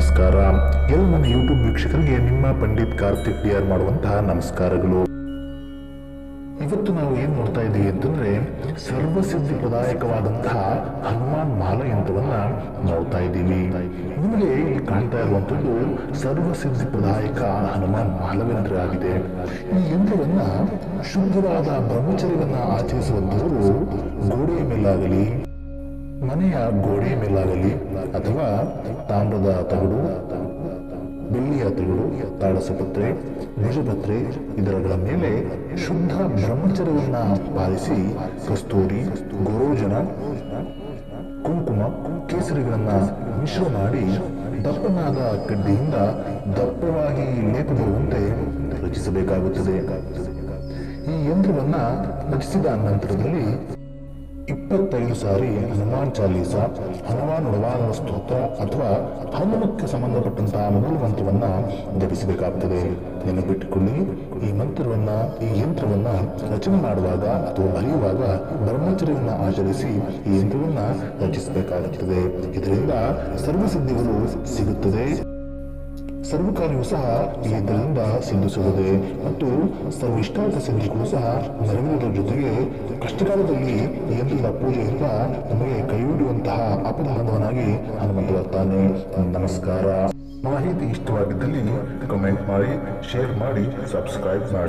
ನಮಸ್ಕಾರ. ಎಲ್ಲ ನನ್ನ ಯೂಟ್ಯೂಬ್ ವೀಕ್ಷಕರಿಗೆ ನಿಮ್ಮ ಪಂಡಿತ್ ಕಾರ್ತಿಕ್ ಡಿ ಆರ್ ಮಾಡುವಂತಹ ನಮಸ್ಕಾರಗಳು. ಇವತ್ತು ನಾವು ಏನ್ ನೋಡ್ತಾ ಇದ್ದೀವಿ ಅಂತಂದ್ರೆ ಸರ್ವಸಿದ್ಧಿ ಪ್ರದಾಯಕವಾದಂತಹ ಹನುಮಾನ್ ಮಾಲ ಯಂತ್ರವನ್ನ ನೋಡ್ತಾ ಇದ್ದೀವಿ ನಿಮಗೆ ಕಾಣ್ತಾ ಇರುವಂತದ್ದು ಸರ್ವಸಿದ್ಧಿ ಪ್ರದಾಯಕ ಹನುಮಾನ್ ಮಾಲವೇಂದ್ರ ಆಗಿದೆ. ಈ ಯಂತ್ರವನ್ನ ಶುದ್ಧವಾದ ಬ್ರಹ್ಮಚರ್ಯವನ್ನ ಆಚರಿಸುವಂತವರು ಗೋಡೆಯ ಮೇಲಾಗಲಿ ಮನೆಯ ಗೋಡೆ ಮೇಲಾಗಲಿ ಅಥವಾ ತಾಮ್ರದ ತಗಡು, ಬೆಳ್ಳಿಯ ತಗಡು, ತಾಳಸಪತ್ರೆ ಭುಜಪತ್ರೆ ಇದರಗಳ ಮೇಲೆ ಶುದ್ಧ ಬ್ರಹ್ಮಚರ್ಯವನ್ನ ಪಾಲಿಸಿ ಕಸ್ತೂರಿ, ಗೋರೋಜನ, ಕುಂಕುಮ, ಕೇಸರಿಗಳನ್ನ ಮಿಶ್ರ ಮಾಡಿ ದಪ್ಪನಾದ ಕಡ್ಡಿಯಿಂದ ದಪ್ಪವಾಗಿ ಲೇಪ ಬರುವಂತೆ ರಚಿಸಬೇಕಾಗುತ್ತದೆ. ಈ ಯಂತ್ರವನ್ನ ರಚಿಸಿದ ನಂತರದಲ್ಲಿ ಇಪ್ಪತ್ತೈದು ಸಾರಿ ಹನುಮಾನ್ ಚಾಲೀಸ, ಹನುಮಾನ್ ಒಡವಾನ ಸ್ತೋತ್ರ ಅಥವಾ ಹನುಮಕ್ಕೆ ಸಂಬಂಧಪಟ್ಟಂತಹ ಮೂಲ ಮಂತ್ರವನ್ನ ಜಪಿಸಬೇಕಾಗ್ತದೆ. ನೆನಪಿಟ್ಟುಕೊಳ್ಳಿ ಈ ಮಂತ್ರವನ್ನ, ಈ ಯಂತ್ರವನ್ನ ರಚನೆ ಮಾಡುವಾಗ ಅಥವಾ ಬರೆಯುವಾಗ ಬ್ರಹ್ಮಚರ್ಯವನ್ನ ಆಚರಿಸಿ ಈ ಯಂತ್ರವನ್ನ ರಚಿಸಬೇಕಾಗುತ್ತದೆ. ಇದರಿಂದ ಸರ್ವಸಿದ್ಧಿಗಳು ಸಿಗುತ್ತದೆ. ಸರ್ವಕಾರ್ಯವು ಸಹ ಯಂತ್ರದಿಂದ ಸಿದ್ಧಿಸುತ್ತದೆ ಮತ್ತು ಸರ್ವ ಇಷ್ಟಾರ್ಥ ಸಿದ್ಧಿಗಳು ಸಹ ನೆರವೇರುವುದರ ಜೊತೆಗೆ ಕಷ್ಟಕಾಲದಲ್ಲಿ ಯಂತ್ರದ ಪೂಜೆಯಿಂದ ನಮಗೆ ಕೈ ಹಿಡಿಯುವಂತಹ ಅಪಬಂಧವನಾಗಿ ಹನುಮಂತ ಬರ್ತಾನೆ ನಮಸ್ಕಾರ. ಮಾಹಿತಿ ಇಷ್ಟವಾಗಿದ್ದಲ್ಲಿ ಕಮೆಂಟ್ ಮಾಡಿ ಶೇರ್ ಮಾಡಿ ಸಬ್ಸ್ಕ್ರೈಬ್ ಮಾಡಿ.